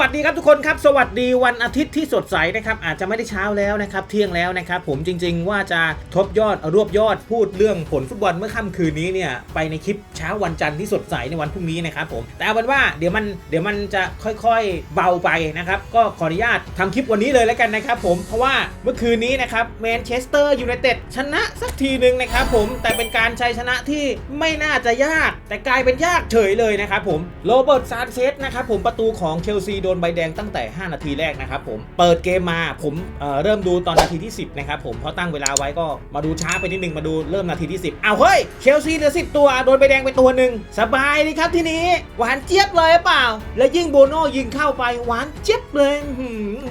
วัสดีครับทุกคนครับ สวัสดีวันอาทิตย์ที่สดใสนะครับอาจจะไม่ได้เช้าแล้วนะครับเที่ยงแล้วนะครับผมจริง ๆ ว่าจะทบยอดรวบยอดพูดเรื่องผลฟุตบอลเมื่อค่ำคืนนี้เนี่ยไปในคลิปเช้าวันจันทร์ที่สดใสในวันพรุ่งนี้นะครับผมแต่เอาเป็นว่าเดี๋ยวมันเดี๋ยวมันจะค่อยๆเบาไปนะครับก็ขออนุญาตทำคลิปวันนี้เลยแล้วกันนะครับผมเพราะว่าเมื่อคืนนี้นะครับแมนเชสเตอร์ยูไนเต็ดชนะสักทีหนึ่งนะครับผมแต่เป็นการชัยชนะที่ไม่น่าจะยาก แต่กลายเป็นยากเฉยเลยนะครับผมโรเบิร์ตซานเชสนะครับผมประตูของเชลซีโดนใบแดงตั้งแต่ 5 นาทีแรกนะครับผมเปิดเกมมาผมเเริ่มดูตอนนาทีที่ 10 นะครับผมเพราะตั้งเวลาไว้ก็มาดูช้าไปนิดนึงมาดูเริ่มนาทีที่ 10อ้าวเฮ้ยเชลซีเหลือ10 ตัวโดนใบแดงไปตัวหนึ่งสบายเลยครับทีนี้ หวานเจี๊ยบเลยหรือเปล่า แล้วยิ่งโบโน่ยิงเข้าไปหวานเจี๊ยบเลย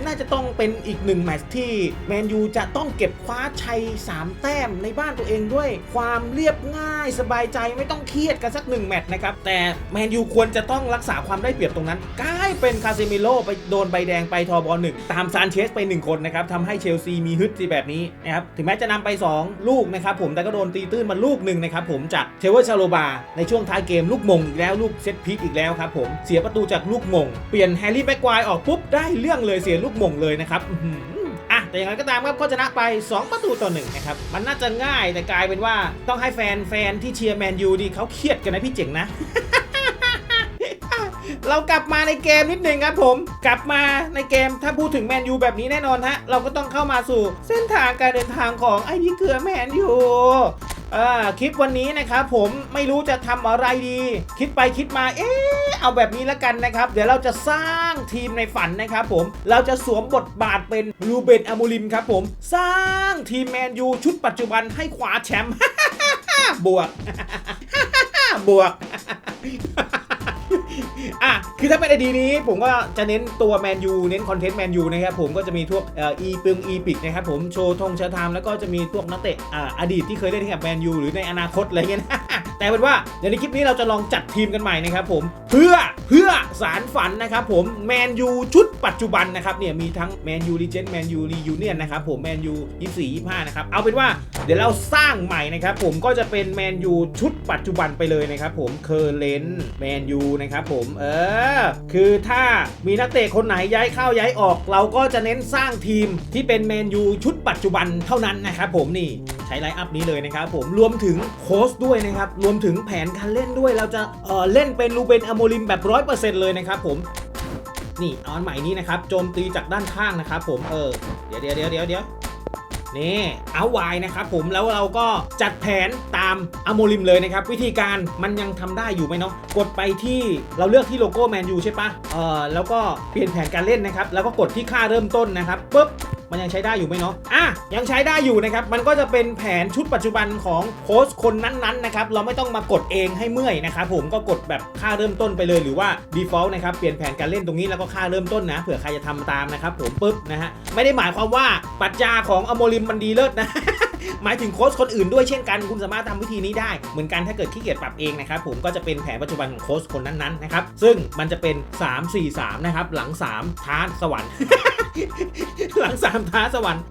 น่าจะต้อง เป็นอีกหนึ่งแมตช์ที่แมนยูจะต้องเก็บคว้าชัย 3 แต้มในบ้านตัวเองด้วย ความเรียบง่ายสบายใจไม่ต้องเครียดกันสักหนึ่งแมตช์นะครับ แต่แมนยูควรจะต้องรักษาความได้เปรียบตรงนั้นกลายเป็นคาเซมิโลไปโดนใบแดงไปทอบอลหนึ่งตามซานเชสไป 1 คนนะครับทำให้เชลซีมีฮึดที่แบบนี้นะครับถึงแม้จะนำไป 2 ลูกนะครับผมแต่ก็โดนตีตื้นมาลูกหนึ่งนะครับผมจากเทเวอร์ชาโลบาในช่วงท้ายเกมลูกมงอีกแล้วลูกเซตพีคอีกแล้วครับผมเสียประตูจากลูกมง เปลี่ยนแฮร์รี่แม็กควายออกปุ๊บได้เรื่องเลยเสียลูกมงเลยนะครับอื้อหืออะแต่อย่างไรก็ตามครับก็ชนะไป 2 ประตูต่อหนึ่งนะครับ มันน่าจะง่ายแต่กลายเป็นว่าต้องให้แฟนแฟนที่เชียร์แมนยูดีเขาเครียดกันนะพี่เจ๋งนะเรากลับมาในเกมนิดหนึ่งครับผม กลับมาในเกมถ้าพูดถึงแมนยูแบบนี้แน่นอนฮะ เราก็ต้องเข้ามาสู่เส้นทางการเดินทางของไอ้พี่เกลือแมนยูอ่าคลิปวันนี้นะครับผมไม่รู้จะทำอะไรดี คิดไปคิดมาเอ๊ะ เอาแบบนี้แล้วกันนะครับ เดี๋ยวเราจะสร้างทีมในฝันนะครับผม เราจะสวมบทบาทเป็นรูเบนอามูลิมครับผม สร้างทีมแมนยูชุดปัจจุบันให้คว้าแชมป์บวกบวก อะคือถ้าเป็นไอดีนี้ผมก็จะเน้นตัวแมนยูเน้นคอนเทนต์แมนยูนะครับผมก็จะมีพวกเอ่ออีปึงอีพิกนะครับผมโชว์ธงเชอร์ไทม์แล้วก็จะมีพวกนักเตะอ่าอดีตที่เคยเล่นให้กับแมนยูหรือในอนาคตอะไรเงี้ยนะแต่เป็นว่าเดี๋ยวในคลิปนี้เราจะลองจัดทีมกันใหม่นะครับผมเพื่อเพื่อสารฝันนะครับผมแมนยูชุดปัจจุบันนะครับเนี่ยมีทั้งแมนยูรีเจนแมนยูรียูเนียนนะครับผมแมนยู24 25นะครับเอาเป็นว่าเดี๋ยวเราสร้างใหม่นะครับผมก็จะเป็นแมนยูชุดปัจจุบันไปเลยนะครับผมเคอร์เลนแมนยูนะครับผมเออ คือถ้ามีนักเตะคนไหนย้ายเข้าย้ายออก เราก็จะเน้นสร้างทีมที่เป็นแมนยูชุดปัจจุบันเท่านั้นนะครับผมนี่ใช้ไลน์อัพนี้เลยนะครับผมรวมถึงโค้ชด้วยนะครับ รวมถึงแผนการเล่นด้วยเราจะเออเล่นเป็นลูเบนอโมลิมแบบร้อยเปอร์เซ็นต์เลยนะครับผมนี่เอาอันใหม่นี้นะครับโจมตีจากด้านข้างนะครับผมเออเดี๋ยวเดี๋ยวเดี๋ยวเดี๋ยว นี่เอาไวนะครับผมแล้วเราก็จัดแผนตามอโมลิมเลยนะครับ วิธีการมันยังทำได้อยู่ไหมเนาะกดไปที่เราเลือกที่โลโก้แมนยูใช่ปะเออแล้วก็เปลี่ยนแผนการเล่นนะครับ แล้วก็กดที่ค่าเริ่มต้นนะครับปุ๊บมันยังใช้ได้อยู่ไหมเนาะ อะ ยังใช้ได้อยู่นะครับ มันก็จะเป็นแผนชุดปัจจุบันของโค้ชคนนั้นๆนะครับ เราไม่ต้องมากดเองให้เมื่อยนะครับผม ก็กดแบบค่าเริ่มต้นไปเลยหรือว่า default นะครับ เปลี่ยนแผนการเล่นตรงนี้แล้วก็ค่าเริ่มต้นนะ เผื่อใครจะทำตามนะครับผมปุ๊บนะฮะ ไม่ได้หมายความว่าปรัชญาของอโมริมมันดีเลิศนะ หมายถึงโค้ชคนอื่นด้วยเช่นกัน คุณสามารถทำวิธีนี้ได้เหมือนกันถ้าเกิดขี้เกียจปรับเองนะครับผมก็จะเป็นแผนปัจจุบันของโค้ชคนนั้นๆนะครับซึ่งมันจะเป็น 3 4 3 นะครับหลัง 3 ท้าสวรรค์หลัง3ท้าสวรรค์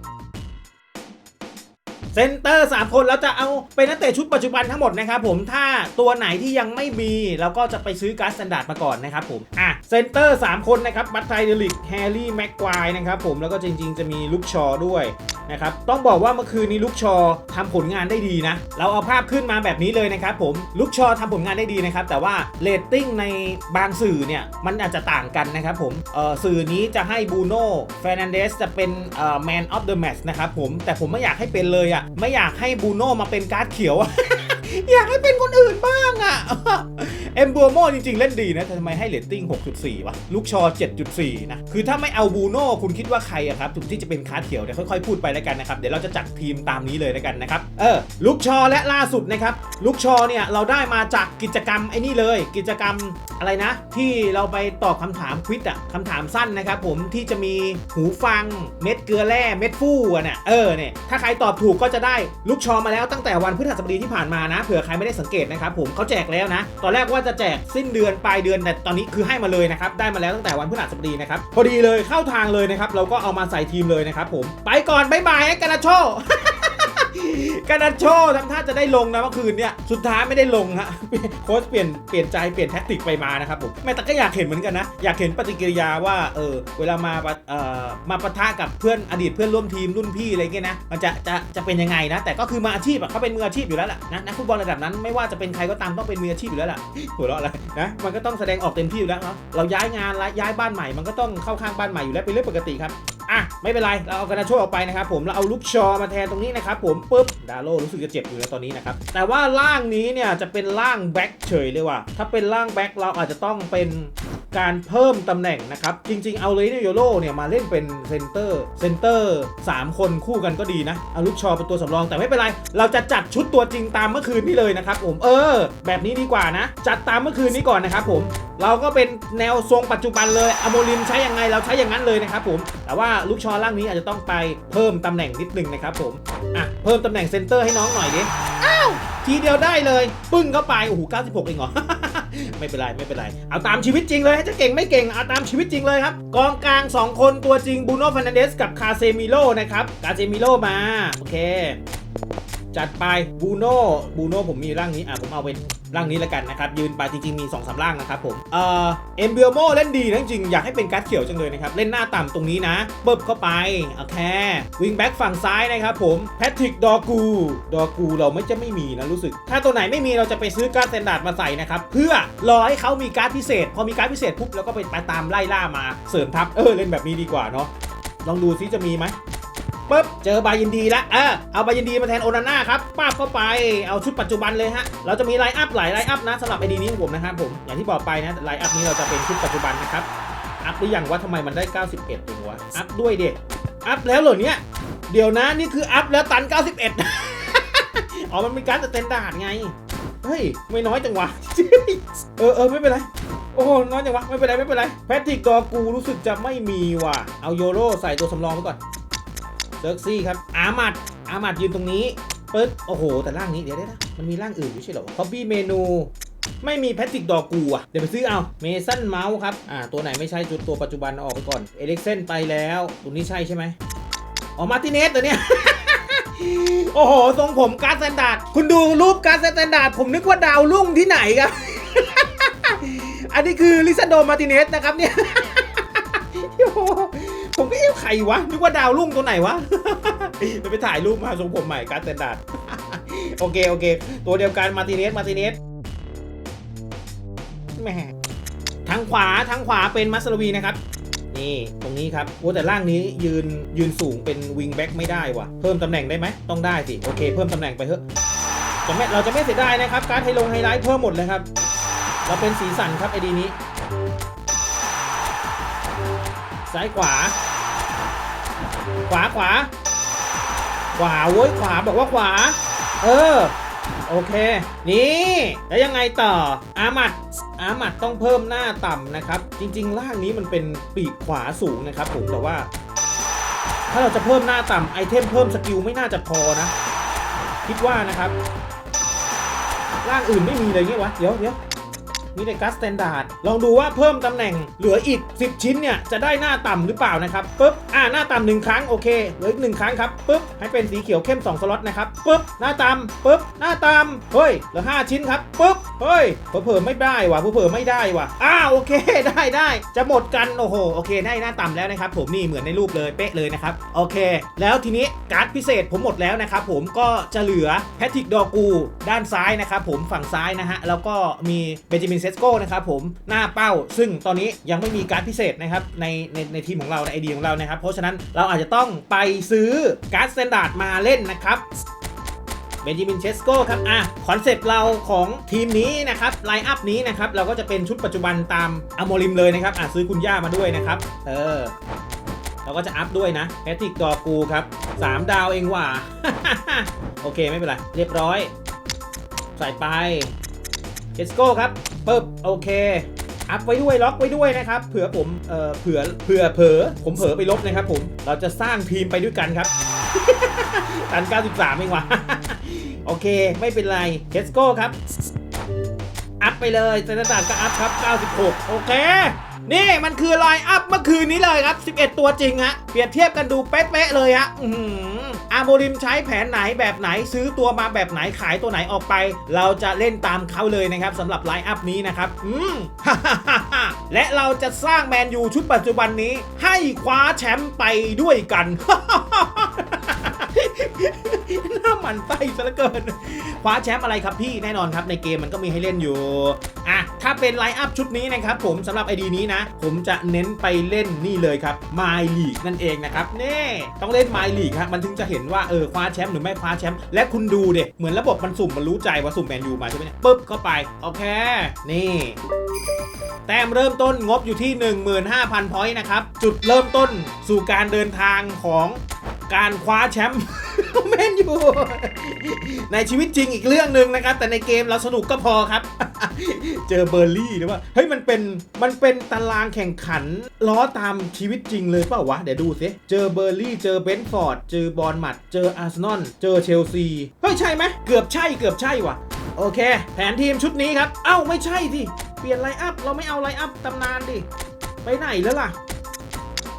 ซนเตอร์ 3 คนแล้วจะเอาเป็นนักเตะชุดปัจจุบันทั้งหมดนะครับผมถ้าตัวไหนที่ยังไม่มีเราก็จะไปซื้อการ์ดสแตนดาร์ดมาก่อนนะครับผมอะเซนเตอร์ 3 คนนะครับบัตไทเดลิกแฮร์รี่แม็กควายนะครับผมแล้วก็จริง ๆ จะมีลุกชอด้วยนะครับต้องบอกว่าเมื่อคืนนี้ลุกชอทำผลงานได้ดีนะ เราเอาภาพขึ้นมาแบบนี้เลยนะครับผมลุกชอทำผลงานได้ดีนะครับแต่ว่าเรตติ้งในบางสื่อเนี่ยมันอาจจะต่างกันนะครับผมเอ่อสื่อนี้จะให้บูโน่เฟรนันเดสจะเป็นเอ่อแมนออฟเดอะแมตช์นะครับผมแต่ผมไม่อยากให้เป็นเลยอะไม่อยากให้บูโน่มาเป็นการ์ดเขียว อยากให้เป็นคนอื่นบ้างอะ เอ็มบัวโมจริง ๆ เล่นดีนะแต่ทำไมให้เรตติ้ง 6.4 วะ ลูกชอ 7.4 นะ คือถ้าไม่เอาบูโน่คุณคิดว่าใครอะครับถึงที่จะเป็นคาเขียวเดี๋ยวค่อย ๆ พูดไปแล้วกันนะครับ เดี๋ยวเราจะจัดทีมตามนี้เลยแล้วกันนะครับ เออ ลูกชอและล่าสุดนะครับ ลูกชอเนี่ยเราได้มาจากกิจกรรมไอ้นี่เลย กิจกรรมอะไรนะ ที่เราไปตอบคำถามควิดอะคำถามสั้นนะครับผมที่จะมีหูฟังเม็ดเกลือแร่เม็ดฟู่อะเนี่ยเออเนี่ยถ้าใครตอบถูกก็จะได้ลูกชอมาแล้วตั้งแต่วันพฤหัสบดีที่ผ่านมานะเผื่อใครไม่ได้สังเกตนะครับผมเขาแจกแล้วนะ ตอนแรกว่าจะแจกสิ้นเดือนปลายเดือนแต่ตอนนี้คือให้มาเลยนะครับได้มาแล้วตั้งแต่วันพฤหัสบดีนะครับพอดีเลยเข้าทางเลยนะครับเราก็เอามาใส่ทีมเลยนะครับผมไปก่อนบ๊ายบายกันนะโช กานัดโชทำท่าจะได้ลงนะเมื่อคืนเนี่ยสุดท้ายไม่ได้ลงฮะโค้ชเปลี่ยนเปลี่ยนใจเปลี่ยนแท็กติกไปมานะครับผมแม่แต่ก็อยากเห็นเหมือนกันนะ อยากเห็นปฏิกิริยาว่าเออเวลามาเอ่อมาปะทะกับเพื่อนอดีตเพื่อนร่วมทีมรุ่นพี่อะไรเงี้ยนะมันจะจะจะเป็นยังไงนะ แต่ก็คือมือาชีพอะเขาเป็นมืออาชีพอยู่แล้วล่ะนะนักฟุตบอลระดับนั้นไม่ว่าจะเป็นใครก็ตามต้องเป็นมืออาชีพอยู่แล้วล่ะหัวเราะอะไรนะมันก็ต้องแสดงออกเต็มที่อยู่แล้วเนาะเราย้ายงานย้ายบ้านใหม่มันก็ต้องเข้าข้างบ้านใหม่อยู่แล้วเป็นเรื่องปกติครับอะไม่เป็นไรเราเอากระนาโชออกไปนะครับผมเราเอาลูกชอมาแทนตรงนี้นะครับผมปุ๊บดาโลรู้สึกจะเจ็บอยู่นะตอนนี้นะครับ แต่ว่าร่างนี้เนี่ยจะเป็นร่างแบ็คเฉยเลยว่ะถ้าเป็นร่างแบ็คเราอาจจะต้องเป็น การเพิ่มตำแหน่งนะครับ จริง ๆ เอาเลยเนี่ยโยโรเนี่ยมาเล่นเป็นเซนเตอร์เซนเตอร์3คนคู่กันก็ดีนะเอาลูกชอเป็นตัวสำรองแต่ไม่เป็นไร เราจะจัดชุดตัวจริงตามเมื่อคืนนี้เลยนะครับผมเออ แบบนี้ดีกว่านะ จัดตามเมื่อคืนนี้ก่อนนะครับผมเราก็เป็นแนวทรงปัจจุบันเลยอโมลิมใช้ยังไงเราใช้อย่างนั้นเลยนะครับผม แต่ว่าลูกชอร่างนี้อาจจะต้องไปเพิ่มตำแหน่งนิดนึงนะครับผม อะ เพิ่มตำแหน่งเซนเตอร์ให้น้องหน่อยดิ อ้าว ทีเดียวได้เลย ปึ้งเข้าไป โอ้โห 96 เองเหรอ ไม่เป็นไรไม่เป็นไร เอาตามชีวิตจริงเลยจะเก่งไม่เก่งเอาตามชีวิตจริงเลยครับกองกลาง 2 คนตัวจริงบูโน่ฟันเดสกับคาเซมิโลนะครับคาเซมิโลมาโอเค จัดไปบูโน่บูโน่ผมมีร่างนี้อะผมเอาเป็นร่างนี้แล้วกันนะครับยืนไปจริงๆมี2อสร่างนะครับผมเอ่อเอ็มเบลโมเล่นดีนะจริงอยากให้เป็นการ์ดเขียวจังเลยนะครับเล่นหน้าต่ำตรงนี้นะเบิบเข้าไปโอเควิงแบ็กฝั่งซ้ายนะครับผมแพทริกดอกูดอกูเราไม่จะไม่มีนะรู้สึก ถ้าตัวไหนไม่มีเราจะไปซื้อการ์ดสแตนดาร์ดมาใส่นะครับเพื่อรอให้เขามีการ์ดพิเศษ พอมีการ์ดพิเศษปุ๊บเราก็ไปตามไล่ล่ามาเสริมทัพเออเล่นแบบนี้ดีกว่าเนาะลองดูซิจะมีไหม ปุ๊บเจอบายินดีแล้วเออเอาบายินดีมาแทนโอนาน่าครับป้าบเข้าไปเอาชุดปัจจุบันเลยฮะเราจะมีไลน์อัพหลายไลน์อัพนะสำหรับไอดีนี้ของผมนะครับผมอย่างที่บอกไปนะไลน์อัพนี้เราจะเป็นชุดปัจจุบันนะครับอัพหรือยังว่าทำไมมันได้ 91เองวะอัพด้วยเด็กอัพแล้วเหรอเนี่ยเดี๋ยวนะนี่คืออัพแล้วตัน 91อ๋อมันมีการดสแตนดาร์ดไง เฮ้ย ไม่น้อยจังวะ เออเออไม่เป็นไร โอ้โหน้อยจังวะ ไม่เป็นไร ไม่เป็นไร แพทริกอกูรู้สึกจะไม่มีว่ะ เอาโยโรใส่ตัวสำรองไว้ก่อน เซิร์กซี่ครับ อามัดอามัดยืนตรงนี้ปึ๊บโอ้โห แต่ร่างนี้เดี๋ยวเดี๋ยวนะมันมีร่างอื่นไม่ใช่เหรอคอ p บี้เมนูไม่มีแพทริกดอกูอะ เดี๋ยวไปซื้อเอาเมสันเมาส์ครับ อ่า ตัวไหนไม่ใช่จุดตัวปัจจุบันเอาออกไปก่อน เอเล็กเซนไปแล้วตัวนี้ใช่ใช่ไหมอ๋อ มาร์ติเนสตัวเนี้ยโอ้โห ทรงผมการ์ดสแตนดาร์ดคุณดูรูปการ์ดสแตนดาร์ดผมนึกว่าดาวรุ่งที่ไหนครับ อันนี้คือลิซาโดมาร์ติเนสนะครับเนี่ย ใครวะ นึกว่าดาวรุ่งตัวไหนวะเดี๋ยวไปถ่ายรูปมาทรงผมใหม่การ์ดสแตนดาดโอเค โอเค ตัวเดียวกันมาติเนสมาติเนสแหม่ทางขวาทางขวาเป็นมัสลวีนะครับ นี่ตรงนี้ครับโอ้แต่ร่างนี้ยืนยืนสูงเป็นวิงแบ็กไม่ได้ว่ะ เพิ่มตำแหน่งได้ไหมต้องได้สิ โอเค เพิ่มตำแหน่งไปเถอะจะไม่เราจะไม่เสียดายนะครับ การไฮลงไฮไลท์เพิ่มหมดเลยครับ เราเป็นสีสันครับไอดีนี้ ซ้ายขวา ขวาขวา ขวาเว้ยขวาบอกว่าขวา เออ โอเค นี่ แล้วยังไงต่อ อามัด อามัดต้องเพิ่มหน้าต่ำนะครับ จริงๆล่างนี้มันเป็นปีกขวาสูงนะครับผมแต่ว่า ถ้าเราจะเพิ่มหน้าต่ำไอเทมเพิ่มสกิลไม่น่าจะพอนะ คิดว่านะครับ ร่างอื่นไม่มีเลยเงี้ยวะ เดี๋ยวเดี๋ยว มีแต่กัสสแตนดาร์ดลองดูว่าเพิ่มตำแหน่งเหลืออีก 10 ชิ้นเนี่ย จะได้หน้าต่ำหรือเปล่านะครับปุ๊บอ่าหน้าต่ำหนึ่งครั้งโอเคเหลืออีกหนึ่งครั้งครับปุ๊บให้เป็นสีเขียวเข้ม 2 สล็อตนะครับปุ๊บหน้าต่ำปุ๊บหน้าต่ำเฮ้ยเหลือ 5 ชิ้นครับปุ๊บเฮ้ยเผลอๆไม่ได้ว่ะเผลอๆไม่ได้ว่ะอ้าโอเคได้ได้จะหมดกันโอ้โหโอเคได้หน้าต่ำแล้วนะครับผมนี่เหมือนในรูปเลยเป๊ะเลยนะครับโอเค แล้วทีนี้การ์ดพิเศษผมหมดแล้วนะครับผมก็จะเหลือแพทริกดอกูด้านซ้ายนะครับผมฝั่งซ้ายนะฮะแล้วก็มีเบนจามินเซสโก้นะครับผมหน้าเป้า ซึ่งตอนนี้ยังไม่มีการ์ดพิเศษนะครับในในในทีมของเราในไอเดียของเรานะครับ เพราะฉะนั้นเราอาจจะต้องไปซื้อการ์ดสแตนดาร์ดมาเล่นนะครับเบนจามินเชสโก้ครับ อะ คอนเซปต์เราของทีมนี้นะครับ ไลน์อัพนี้นะครับ เราก็จะเป็นชุดปัจจุบันตามอโมริมเลยนะครับ อะ ซื้อคุณย่ามาด้วยนะครับ เออ เราก็จะอัพด้วยนะแพทริกดอกูครับ 3 ดาวเองว่ะ โอเค ไม่เป็นไร เรียบร้อย ใส่ไป เชสโก้ครับปึ๊บโอเค อัพไว้ด้วยล็อกไว้ด้วยนะครับเผื่อผมเอ่อเผื่อเผื่อเผลอผมเผลอไปลบนะครับผมเราจะสร้างทีมไปด้วยกันครับตัน 93เองว่ะโอเค ไม่เป็นไรเ e สโก้ครับอัพไปเลยสแตนดาร์ดก็อัพครับ 96 โอเค นี่มันคือไลน์อัพเมื่อคืนนี้เลยครับ 11 ตัวจริงฮะ เปรียบเทียบกันดูเป๊ะๆเลยฮะ อื อาโมริมใช้แผนไหนแบบไหนซื้อตัวมาแบบไหนขายตัวไหนออกไป เราจะเล่นตามเขาเลยนะครับสำหรับไลน์อัพนี้นะครับ อืม และเราจะสร้างแมนยูชุดปัจจุบันนี้ ให้คว้าแชมป์ไปด้วยกันฮ่า มันไส้ซะเหลือเกินคว้าแชมป์อะไรครับพี่แน่นอนครับในเกมมันก็มีให้เล่นอยู่อะถ้าเป็นไลน์อัพชุดนี้นะครับผมสำหรับไอดีนี้นะ ผมจะเน้นไปเล่นนี่เลยครับ My League นั่นเองนะครับเน่ต้องเล่น My League ครับมันถึงจะเห็นว่าเออคว้าแชมป์หรือไม่คว้าแชมป์และคุณดูเด็เหมือนระบบมันสุ่มมันรู้ใจว่าสุ่มแมนยูมาใช่ไหมเนี่ยปึ๊บเข้าไปโอเค นี่แต้มเริ่มต้นงบอยู่ที่ 15,000 พอยต์นะครับ จุดเริ่มต้นสู่การเดินทางของการคว้าแชมป์ แมนยูในชีวิตจริงอีกเรื่องหนึ่งนะครับ แต่ในเกมเราสนุกก็พอครับ เจอเบอร์ลี่หรือว่าเฮ้ยมันเป็นมันเป็นตารางแข่งขันล้อตามชีวิตจริงเลยเปล่าวะ เดี๋ยวดูสิเจอเบอร์ลี่ เจอเบนฟอร์ด เจอบอลมัด เจออาร์เซนอลเจอเชลซีเฮ้ยใช่ไหมเกือบใช่เกือบใช่ว่ะโอเค แผนทีมชุดนี้ครับ เอ้าไม่ใช่สิเปลี่ยนไลน์อัพเราไม่เอาไลน์อัพตำนานดิไปไหนแล้วล่ะ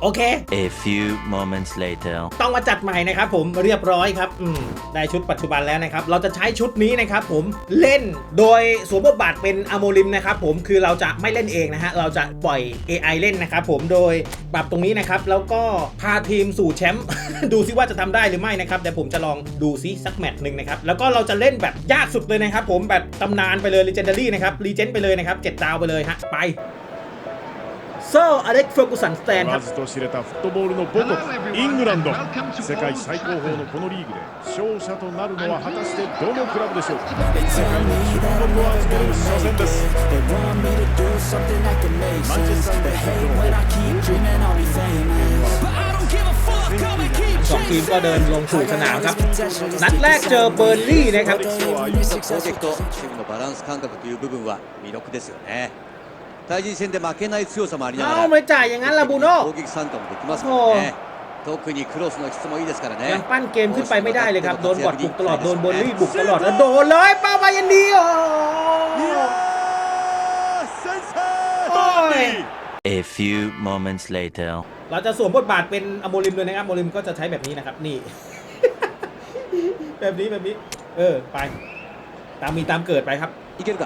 โอเค A few moments later. ต้องมาจัดใหม่นะครับผมเรียบร้อยครับอืมได้ชุดปัจจุบันแล้วนะครับ เราจะใช้ชุดนี้นะครับผมเล่นโดยสวมบทบาทเป็นอโมลิมนะครับผมคือเราจะไม่เล่นเองนะฮะ เราจะปล่อย AI เล่นนะครับผมโดยปรับตรงนี้นะครับแล้วก็พาทีมสู่แชมป์ ดูซิว่าจะทำได้หรือไม่นะครับแต่ผมจะลองดูซิสักแมตช์หนึ่งนะครับแล้วก็เราจะเล่นแบบยากสุดเลยนะครับผมแบบตำนานไปเลย Legendary นะครับ Legend ไปเลยนะครับ7ดาวไปเลยฮะไป โซอเล็กเฟอร์กูสันสแตน 言 ค わ รับ ずと知れたフットボールの母国イングランド世界最高峰のこのリーグで勝者となるのは果たしてどのクラブでしょうか世界の注目を集める初戦です They want me to do something that can make マンチェ sense. スターユナイ They テッ hate ドの when I keep dreaming I'll be famous. But I don't give a fuck, I'ma keep สองทีมก็เดินลงสู่สนามครับ นัดแรกเจอเบอร์นลี่นะครับ 歴史を歩んだ 攻撃と守備のバランス感覚という部分は魅力ですよね 対人戦で負けない強さもありながら。あ、おめちゃ、อย่างนั้นล่ะบูโน่攻撃参加もできますからね。特にクロスの質もいいですからね。ยังปั้นเกมขึ้นไปไม่ได้เลยครับ โดนบอดบุกตลอด โดนบอลลี่บุกตลดแล้วโดนเลยเป้าไปยันดีโอ้ย A few moments later เราจะสวมบทบาทเป็นอโมริมเลยนะครับ อโมริมก็จะใช้แบบนี้นะครับ นี่ แบบนี้แบบนี้ เออ ไป ตามมีตามเกิดไปครับいけるか。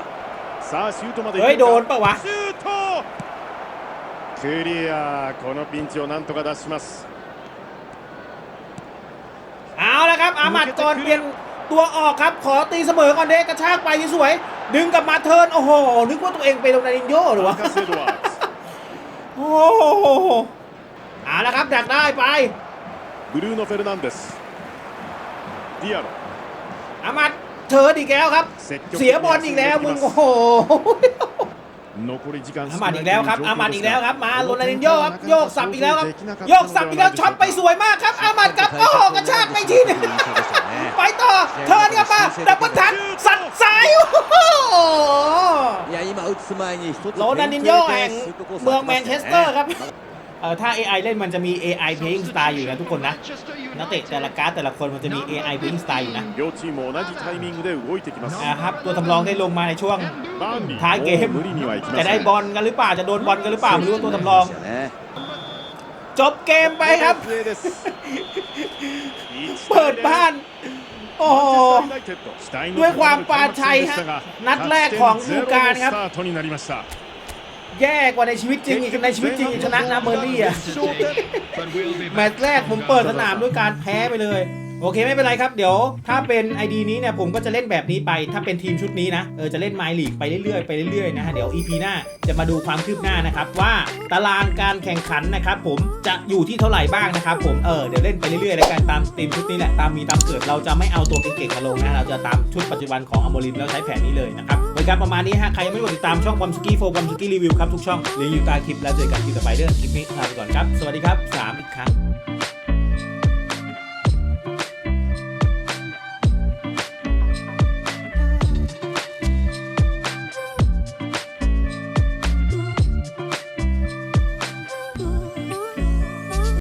さあ、シュートまで。เฮ้ย โดนปะวะ クリアこのピンチをなんとか脱しますเอาละครับอามัดก่อนเปลี่ยนตัวออกครับ ขอตีเสมอก่อนเด้กระชากไปสวยดึงกลับมาเทิร์นโอ้โห นึกว่าตัวเองไป็นโรนัลดินโยหรือวะโอ้โหเอาละครับดักได้ไปブルーノ・フェルลันเดสดิอาอาหมัดเทิร์นอีกแล้วครับ เสียบอลอีกแล้วมึง โอ้โห อามาอีกแล้วครับอามาดอีกแล้วครับมาโรนัลดินโยครับโยกสับอีกแล้วครับโยกสับอีกแล้วช็อตไปสวยมากครับอามาดครับโอ้โกระชากไปทีนึงไปต่อเธอเนี่ยมาดับเบิลทันสัตว์ซ้ายโรนัลดินโยแห่งเมืองแมนเชสเตอร์ครับ ถ้า AI เล่นมันจะมี AI playing style อยู่นะทุกคนนะนักเตะแต่ละการ์ดแต่ละคนมันจะมี AI playing style อยู่นะนะครับตัวทำรองได้ลงมาในช่วงท้ายเกมจะได้บอลกันหรือเปล่าจะโดนบอลกันหรือเปล่าไม่รู้ตัวทำรอง จบเกมไปครับ เปิดบ้าน โอ้ด้วยความปาชัยฮะนัดแรกของลูกกาลครับ แย่กว่าในชีวิตจริงอีกในชีวิตจริงอีกชนะนะเบอร์ลี่อะแมตช์แรกผมเปิดสนามด้วยการแพ้ไปเลย โอเคไม่เป็นไรครับเดี๋ยวถ้าเป็น ID นี้เนี่ยผมก็จะเล่นแบบนี้ไป ถ้าเป็นทีมชุดนี้นะเออจะเล่นไมลีกไปเรื่อยๆไปเรื่อยๆนะฮะเดี๋ยว EP หน้าจะมาดูความคืบหน้านะครับว่าตารางการแข่งขันนะครับผมจะอยู่ที่เท่าไหร่บ้างนะครับผมเออเดี๋ยวเล่นไปเรื่อยๆแล้วกันตามทีมชุดนี้แหละตามมีตามเกิดเราจะไม่เอาตัวเก่งๆมาลงนะเราจะตามชุดปัจจุบันของอโมริมแล้วใช้แผนนี้เลยนะครับบริการประมาณนี้ฮะใครยังไม่กดติดตามช่องความสกี้โฟความสกี้รีวิวครับทุกช่องลิงก์อยู่ใต้คลิปแล้วเจอกันคลิปต่อไปเรื่องคลิปนี้ลาไปก่อนครับ สวัสดีครับสามอีกครั้ง